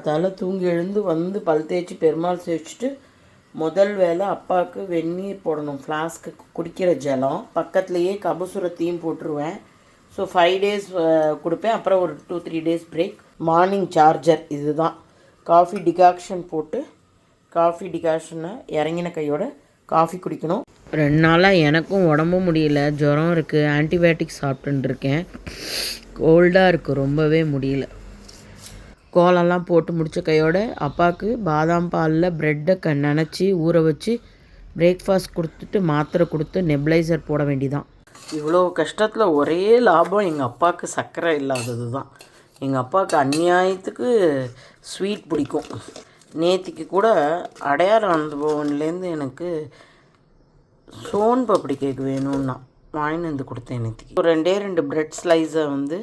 அதால் தூங்கி எழுந்து வந்து பல் தேய்ச்சி பெருமாள் சேவிச்சுட்டு முதல் வேலை அப்பாவுக்கு வெந்நீர் போடணும் ஃப்ளாஸ்க்கு குடிக்கிற ஜலம். பக்கத்துலேயே கபசுரத்தையும் போட்டுருவேன். ஸோ ஃபைவ் டேஸ் கொடுப்பேன். அப்புறம் ஒரு two three days break morning charger இதுதான். காஃபி டிகாக்ஷன் போட்டு காஃபி டிகாக்ஷனை இறங்கின கையோட காஃபி குடிக்கணும். ரெண்டு நாளாக எனக்கும் உடம்பும் முடியல. ஜுரம் இருக்குது ஆன்டிபயோட்டிக் சாப்பிட்டுருக்கேன் இருக்கேன். கோல்டாக இருக்குது ரொம்பவே முடியல. கோலம்லாம் போட்டு முடித்த கையோட அப்பாவுக்கு பாதாம் பாலில் ப்ரெட்டை க நினச்சி ஊற வச்சு பிரேக்ஃபாஸ்ட் கொடுத்துட்டு மாத்திரை கொடுத்து நெப்ளைசர் போட வேண்டிதான். இவ்வளோ கஷ்டத்தில் ஒரே லாபம் எங்கள் அப்பாவுக்கு சர்க்கரை இல்லாதது தான். எங்கள் அப்பாவுக்கு அநியாயத்துக்கு ஸ்வீட் பிடிக்கும். நேத்திக்கு கூட அடையார் அனுபவன்லேருந்து எனக்கு சோன் பப்படி கேக் வேணும்னா வாங்கிட்டு வந்து கொடுத்தேன் நேத்திக்கு. ஒரு ரெண்டே ரெண்டு ப்ரெட் ஸ்லைஸை வந்து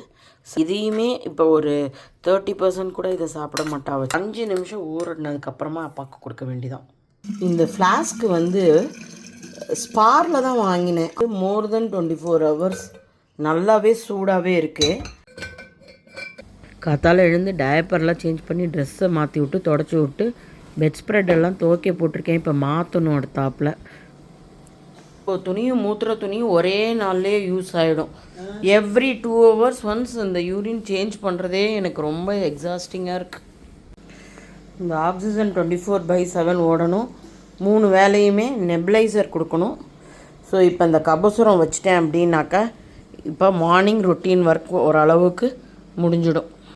இதையுமே இப்போ ஒரு தேர்ட்டி பர்சன்ட் கூட இதை சாப்பிட மாட்டா அஞ்சு நிமிஷம் ஊறினதுக்கப்புறமா அப்பாவுக்கு கொடுக்க வேண்டிதான் இந்த ஃப்ளாஸ்க்கு வந்து ஸ்பாரில் தான் வாங்கினேன். More than twenty four hours நல்லாவே சூடாகவே இருக்குது காத்தால் எழுந்து டயப்பர்லாம் சேஞ்ச் பண்ணி ட்ரெஸ்ஸை மாற்றி விட்டு தொடச்சி விட்டு பெட் ஸ்ப்ரெட் எல்லாம் துவைக்க போட்டிருக்கேன். இப்போ மாற்றணும் அடுத்தாப்பில். இப்போ துணியும் மூத்திர துணியும் ஒரே நாள்லேயே யூஸ் ஆகிடும் எவ்ரி டூ ஹவர்ஸ் ஒன்ஸ் இந்த யூரின் சேஞ்ச் பண்ணுறதே எனக்கு ரொம்ப எக்ஸாஸ்டிங்காக இருக்குது இந்த oxygen twenty four by seven ஓடணும். மூணு வேலையுமே நெப்ளைசர் கொடுக்கணும். ஸோ இப்போ இந்த கபசுரம் வச்சிட்டேன் அப்படின்னாக்கா இப்போ மார்னிங் ரொட்டீன் ஒர்க் ஓரளவுக்கு முடிஞ்சிடும்.